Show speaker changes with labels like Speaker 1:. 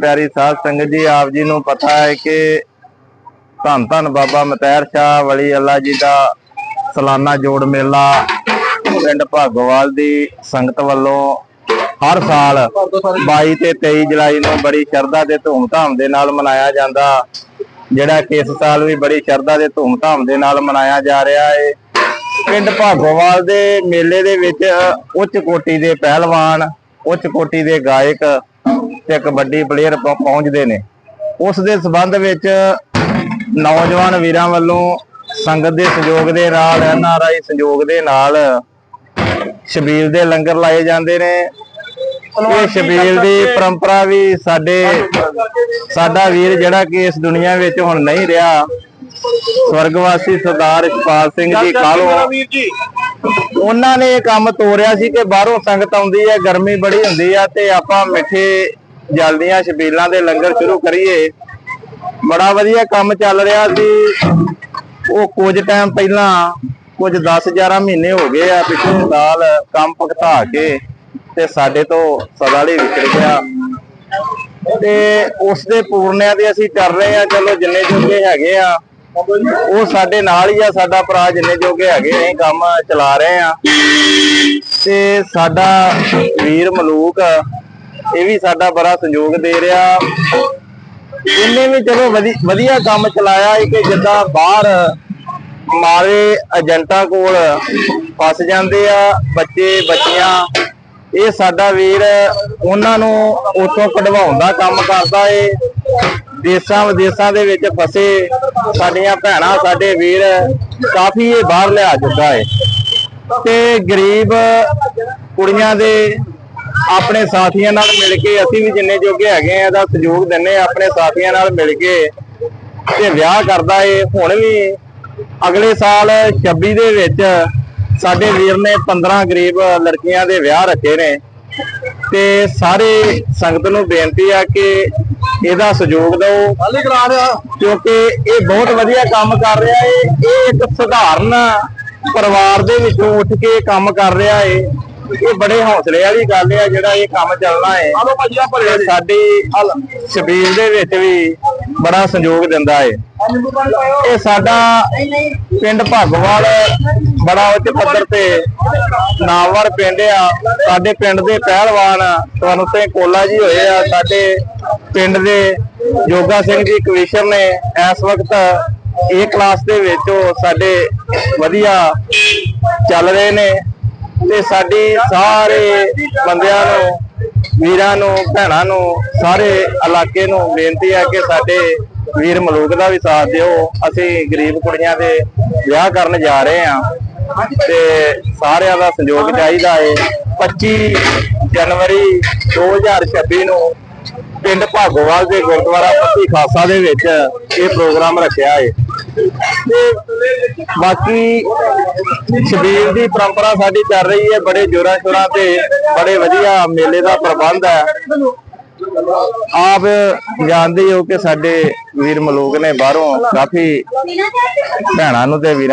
Speaker 1: ਪਿਆਰੀ ਸਾਧ ਸੰਗਤ ਜੀ, ਆਪ ਜੀ ਨੂੰ ਪਤਾ ਹੈ ਕਿ ਧੰਨ ਧੰਨ ਬਾਬਾ ਮਤੈਰ ਸ਼ਾਹ ਵਲੀ ਅੱਲਾ ਜੀ ਦਾ ਸਾਲਾਨਾ ਜੋੜ ਮੇਲਾ ਪਿੰਡ ਭਾਗੋਵਾਲ ਦੀ ਸੰਗਤ ਵੱਲੋਂ ਹਰ ਸਾਲ 22 ਤੇ 23 ਜੁਲਾਈ ਨੂੰ ਬੜੀ ਸ਼ਰਧਾ ਤੇ ਧੂਮ ਧਾਮ ਦੇ ਨਾਲ ਮਨਾਇਆ ਜਾਂਦਾ। ਜਿਹੜਾ ਕਿ ਇਸ ਸਾਲ ਵੀ ਬੜੀ ਸ਼ਰਧਾ ਤੇ ਧੂਮ ਧਾਮ ਦੇ ਨਾਲ ਮਨਾਇਆ ਜਾ ਰਿਹਾ ਹੈ ਪਿੰਡ ਭਾਗੋਵਾਲ ਦੇ ਮੇਲੇ ਦੇ ਵਿੱਚ ਉੱਚ ਕੋਟੀ ਦੇ ਪਹਿਲਵਾਨ, ਉੱਚ ਕੋਟੀ ਦੇ ਗਾਇਕ ਤੇ ਕਬੱਡੀ ਪਲੇਅਰ ਪਹੁੰਚਦੇ ਨੇ। ਉਸ ਦੇ ਸਬੰਧ ਵਿੱਚ ਨੌਜਵਾਨ ਵੀਰਾਂ ਵੱਲੋਂ ਸੰਗਤ ਦੇ ਸਹਿਯੋਗ ਦੇ ਨਾਲ ਐਨਆਰਆਈ ਸਹਿਯੋਗ ਦੇ ਨਾਲ ਸ਼ਬੀਲ ਦੇ ਲੰਗਰ ਲਾਏ ਜਾਂਦੇ ਨੇ। ਇਹ ਸ਼ਬੀਲ ਦੀ ਪਰੰਪਰਾ ਵੀ ਸਾਡੇ ਸਾਡਾ ਵੀਰ ਜਿਹੜਾ ਕਿ ਇਸ ਦੁਨੀਆ ਵਿੱਚ ਹੁਣ ਨਹੀਂ ਰਿਹਾ ਸਵਰਗਵਾਸੀ ਸਰਦਾਰ ਇਕਬਾਲ ਸਿੰਘ ਜੀ ਕਾਲੋ ਉਹਨਾਂ ਨੇ ਇਹ ਕੰਮ ਤੋਰਿਆ ਸੀ ਕਿ ਬਾਹਰੋਂ ਸੰਗਤ ਆਉਂਦੀ ਹੈ ਗਰਮੀ ਬੜੀ ਹੁੰਦੀ ਆ ਤੇ ਆਪਾਂ ਮਿੱਠੇ ਜਲਦੀਆਂ ਛਬੀਲਾਂ ਦੇ ਲੰਗਰ ਸ਼ੁਰੂ ਕਰੀਏ। ਬੜਾ ਵਧੀਆ ਕੰਮ ਚੱਲ ਰਿਹਾ ਸੀ। ਉਹ ਕੁਝ ਟਾਈਮ ਪਹਿਲਾਂ ਕੁਝ 10 11 ਮਹੀਨੇ ਹੋ ਗਏ ਆ ਪਿਛਲੇ ਸਾਲ ਕੰਮ ਭਗਤਾ ਕੇ ਤੇ ਸਾਡੇ ਤੋਂ ਸਦਾ ਲਈ ਵਿਛੜ ਗਿਆ। ਤੇ ਉਸ ਦੇ ਪੂਰਨਿਆਂ ਦੇ ਅਸੀਂ ਕਰ ਰਹੇ ਆ ਚਲੋ ਜਿੰਨੇ ਜੋਗੇ ਹੈਗੇ ਆ, ਉਹ ਸਾਡੇ ਨਾਲ ਹੀ ਆ। ਸਾਡਾ ਭਰਾ ਜਿੰਨੇ ਜੋਗੇ ਹੈਗੇ ਨੇ, ਕੰਮ ਚਲਾ ਰਹੇ ਆ। ਤੇ ਸਾਡਾ ਵੀਰ ਮਲੂਕ ਇਹ ਵੀ ਸਾਡਾ ਬੜਾ ਸਹਿਯੋਗ ਦੇ ਰਿਹਾ। ਇਹਨੇ ਵੀ ਚਲੋ ਵਧੀ- ਵਧੀਆ ਕੰਮ ਚਲਾਇਆ ਕਿ ਜਿੱਦਾਂ ਬਾਹਰ ਮਾਰੇ ਏਜੰਟਾਂ ਕੋਲ ਫਸ ਜਾਂਦੇ ਆ, ਬੱਚੇ, ਬੱਚੀਆਂ। ਇਹ ਸਾਡਾ ਵੀਰ ਉਹਨਾਂ ਨੂੰ ਉਤੋਂ ਕਢਵਾਉਣ ਦਾ ਕੰਮ ਕਰਦਾ ਏ। ਦੇਸ਼ਾਂ ਵਿਦੇਸ਼ਾਂ ਦੇ ਵਿੱਚ ਫਸੇ ਸਾਡੀਆਂ ਭੈਣਾਂ, ਸਾਡੇ ਵੀਰ ਕਾਫੀ ਇਹ ਬਾਹਰ ਲਿਆ ਚੁੱਕਾ ਏ। ਤੇ ਗਰੀਬ ਕੁੜੀਆਂ ਦੇ ਆਪਣੇ ਸਾਥੀਆਂ ਨਾਲ ਮਿਲ ਕੇ ਅਸੀਂ ਵੀ ਜਿੰਨੇ ਜੋਗੇ ਹੈਗੇ ਆ ਇਹਦਾ ਸਹਿਯੋਗ ਦਿੰਨੇ ਆ ਆਪਣੇ ਸਾਥੀਆਂ ਨਾਲ ਮਿਲ ਕੇ। ਤੇ ਵਿਆਹ ਕਰਦਾ ਏ ਹੁਣ ਵੀ ਅਗਲੇ ਸਾਲ 26 ਦੇ ਵਿੱਚ ਸਾਡੇ ਵੀਰ ਨੇ 15 ਗਰੀਬ ਲੜਕੀਆਂ ਦੇ ਵਿਆਹ ਰੱਖੇ ਨੇ। ਤੇ ਸਾਰੇ ਸੰਗਤ ਨੂੰ ਬੇਨਤੀ ਆ ਕਿ ਇਹਦਾ ਸਹਿਯੋਗ ਦਿਓ। ਕਿਉਂਕਿ ਇਹ ਬਹੁਤ ਵਧੀਆ ਕੰਮ ਕਰ ਰਿਹਾ ਏ। ਇਹ ਇੱਕ ਸਧਾਰਨ ਪਰਿਵਾਰ ਦੇ ਵਿੱਚੋਂ ਉੱਠ ਕੇ ਕੰਮ ਕਰ ਰਿਹਾ ਏ। ਇਹ ਬੜੇ ਹੌਸਲੇ ਵਾਲੀ ਗੱਲ ਆ ਜਿਹੜਾ ਇਹ ਕੰਮ ਚੱਲਣਾ ਤੇ ਸਾਡੀ ਸ਼ਬੀਲ ਦੇ ਵਿੱਚ ਵੀ ਬੜਾ ਸੰਯੋਗ ਦਿੰਦਾ
Speaker 2: ਪਾਇਓ
Speaker 1: ਇਹ ਸਾਡਾ ਪਿੰਡ ਭਾਗੋਵਾਲ ਬੜਾ ਉੱਚ ਪੱਧਰ ਤੇ ਨਾਮਵਰ ਪਿੰਡ ਆ। ਸਾਡੇ ਪਿੰਡ ਦੇ ਪਹਿਲਵਾਨ ਤੁਹਾਨੂੰ ਤੇ ਕੋਲਾ ਜੀ ਹੋਏ ਆ। ਸਾਡੇ ਪਿੰਡ ਦੇ ਜੋਗਾ ਸਿੰਘ ਜੀ ਕਵੀਸ਼ਰ ਨੇ ਇਸ ਵਕਤ ਇਹ ਕਲਾਸ ਦੇ ਵਿੱਚ ਸਾਡੇ ਵਧੀਆ ਚੱਲ ਰਹੇ ਨੇ। ਤੇ ਸਾਡੀ ਸਾਰੇ ਬੰਦਿਆਂ ਨੂੰ, ਵੀਰਾਂ ਨੂੰ, ਭੈਣਾਂ ਨੂੰ, ਸਾਰੇ ਇਲਾਕੇ ਨੂੰ ਬੇਨਤੀ ਹੈ ਕਿ ਸਾਡੇ ਵੀਰ ਮਲੂਕ ਦਾ ਵੀ ਸਾਥ ਦਿਓ। ਅਸੀਂ ਗਰੀਬ ਕੁੜੀਆਂ ਦੇ ਵਿਆਹ ਕਰਨ ਜਾ ਰਹੇ ਹਾਂ ਤੇ ਸਾਰਿਆਂ ਦਾ ਸਹਿਯੋਗ ਚਾਹੀਦਾ ਏ। 25 ਜਨਵਰੀ 2026 ਨੂੰ ਪਿੰਡ ਭਾਗੋਵਾਲ ਦੇ ਗੁਰਦੁਆਰਾ ਪੱਤੀ ਖਾਸਾ ਦੇ ਵਿੱਚ ਇਹ ਪ੍ਰੋਗਰਾਮ ਰੱਖਿਆ ਹੈ ਬਾਕੀ ਸ਼ਬੀਰ ਦੀ ਪਰੰਪਰਾ ਸਾਡੀ ਚੱਲ ਰਹੀ ਹੈ ਬੜੇ ਜੋਰਾਂ ਸ਼ੋਰਾਂ ਤੇ ਬੜੇ ਵਧੀਆ ਮੇਲੇ ਦਾ ਪ੍ਰਬੰਧ ਹੈ। ਆਪ ਜਾਣਦੇ ਹੋ ਕਿ ਸਾਡੇ ਵੀਰ ਮਲੂਕ ਨੇ ਬਾਹਰੋਂ ਕਾਫੀ ਭੈਣਾਂ ਨੂੰ ਤੇ ਵੀਰਾਂ